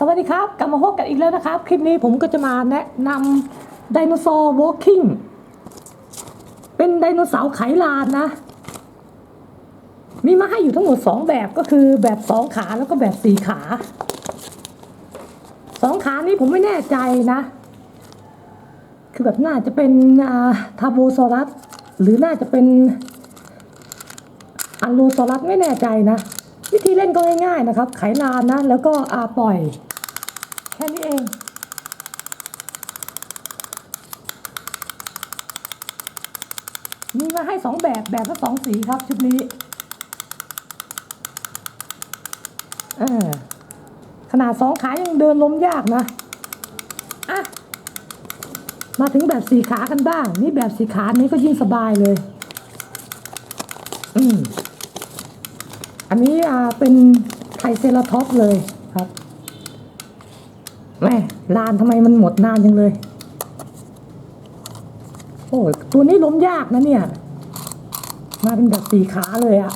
สวัสดีครับกลับมาพบกันอีกแล้วนะครับ คลิปนี้ผมก็จะมาแนะนำไดโนเสาร์วอล์กิ่งเป็นไดโนเสาร์ไขลานนะ มีมาให้อยู่ทั้งหมด 2 แบบก็คือแบบ2ขาแล้วก็แบบ4ขาสองขานี้ผมไม่แน่ใจนะ คือแบบน่าจะเป็นทาโบซอรัส หรือน่าจะเป็นอันโลซอรัสไม่แน่ใจนะวิธีเล่นก็ง่ายๆนะครับ ไขลานนะ แล้วก็อาปล่อย แค่นี้เอง มีมาให้สองแบบแบบละสองสีครับชุดนี้ขนาดสองขายังเดินล้มยากนะอะมาถึงแบบสีขากันบ้าง นี่แบบสีขานี้ก็ยิ่งสบายเลย อืมอันนี้อ่าเป็นไทเซราท็อปเลยครับ แม่ลานทำไมมันหมดนานจังเลย โอ้ตัวนี้ล้มยากนะเนี่ย มาเป็นแบบสีขาเลยอะ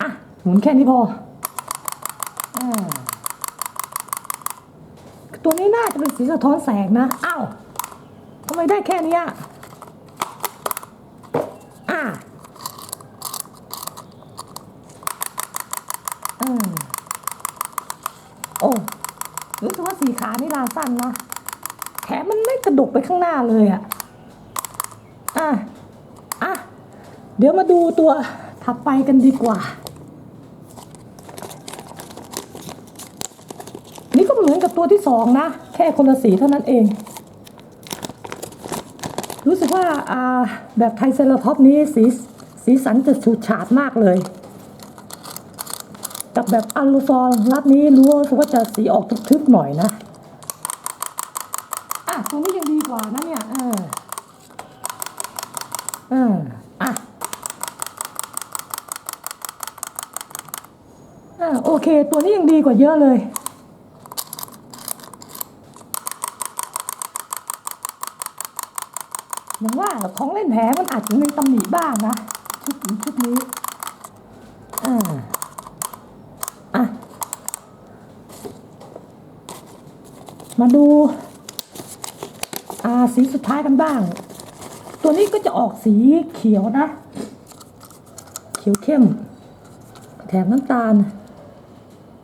อะ หมุนแค่นี้พออตัวนี้น่าจะเป็นสีสะท้อนแสงนะ อ้าวทำไมได้แค่นี้ยอ่าอืมโอ้ สึกว่าสีขานี่ลาสั้นนะแขนมันไม่กระดกไปข้างหน้าเลยอะอะอะเดี๋ยวมาดูตัวถัดไปกันดีกว่า นี่ก็เหมือนกับตัวที่สองนะ แค่คนละสีเท่านั้นเอง รู้สึกว่าอ่าแบบไทเซราท็อปนี้สีสีสันจะฉูดฉาดมากเลย กับแบบอัลลูซอนรัดนี้รู้ว่าจะสีออกทึบๆหน่อยนะอะตัวนี้ยังดีกว่านะเนี่ยเออเอออะอะโอเค ตัวนี้ยังดีกว่าเยอะเลยอย่างว่าของเล่นแผลมันอาจจะมีตำหนิบ้างนะชุดนี้ชุดนี้อ่า อะ มาดูอ่าสีสุดท้ายกันบ้าง ตัวนี้ก็จะออกสีเขียวนะ เขียวเข้ม แถมน้ำตาล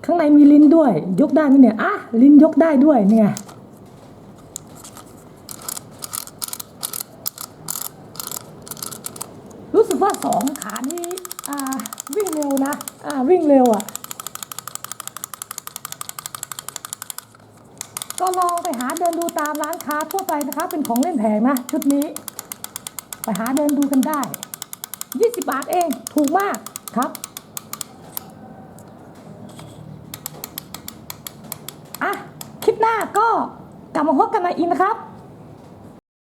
ข้างในมีลิ้นด้วย ยกได้ไหมเนี่ยอะลิ้นยกได้ด้วยเนี่ยรู้สึกว่าสองขานี้อ่าวิ่งเร็วนะ อ่าวิ่งเร็วอะ ก็ลองไปหาเดินดูตามร้านค้าทั่วไปนะคะ เป็นของเล่นแพงนะชุดนี้ ไปหาเดินดูกันได้ 20 บาทเองถูกมากครับอะคลิปหน้าก็กลับมาพบกันใหม่อีกนะครับ